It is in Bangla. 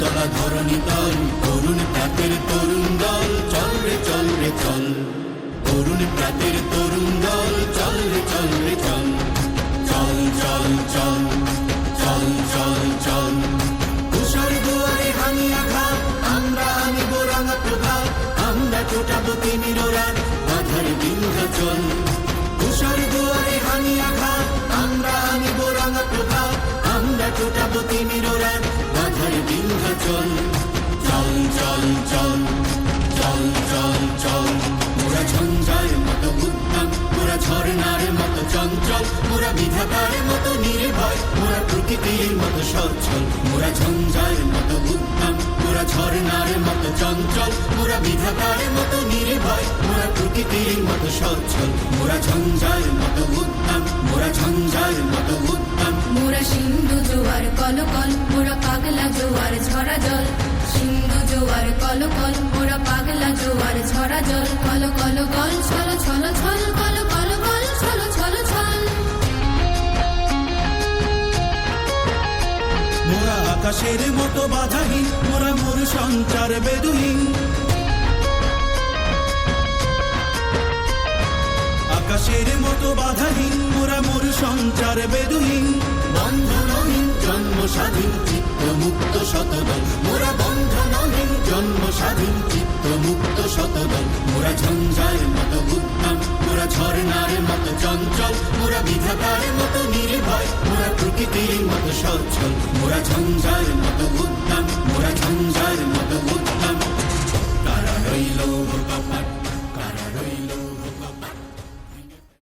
সারা ধরণী তল। তরুণ প্রাতের তরুণ দল, চল রে চল রে, চল। তরুণ প্রাতের তরুণ দল, চল রে চল রে, চল। চল চল চল চল চল চল। তুষার দুয়ারে হানি আঘাত, আমরা আনিব রাঙা প্রভাত। আমরা টোটাবো তিমির রাত বাধার বিন্ধ্যাচল। তুষার দুয়ারে হানি আঘাত বাধার বিন্ধ্যাচল চল চল চল চল চল চল। মোরা ঝঞ্ঝার মতো উদ্যম মোরা ঝর্ণার মতো চঞ্চল, মোরা বিধাতার মতো নির্ভয়, মোরা প্রকৃতির মতো সচ্ছল। মোরা ঝঞ্ঝার মতো উদ্যম মোরা ঝর্ণার মতো চঞ্চল, মোরা বিধাতার মতো নির্ভয়, মোরা প্রকৃতির মতো সচ্ছল। মোরা ঝঞ্ঝার সিন্ধু জোয়ার কলকল মোরা পাগলা জোয়ার ঝরা জল। সিন্ধু জোয়ার কলকল মোরা পাগলা জোয়ার ঝরা জল। কল কল গল ছল ছল ছল, কল কল গল ছল ছল ছল। মোরা আকাশের মতো বাধাহীন, মোরা মোর সঞ্চার বেদুহীন। আকাশের মতো বাধাহীন, মোরা মোর সঞ্চার বেদুহীন। স্বাধীন চিত্ত মুক্ত শতদল। মোরা বন্ধনহীন জন্ম স্বাধীন চিত্ত মুক্ত শতদল। মোরা ঝঞ্ঝার মতো উদ্যম মোরা ঝর্ণার মতো চঞ্চল, মোরা বিধাতার মতো নির্ভয়, মোরা প্রকৃতির মতো সচ্ছল। মোরা ঝঞ্ঝার মতো উদ্যম মোরা ঝঞ্ঝার মতো উদ্যম তারা রইল কপাট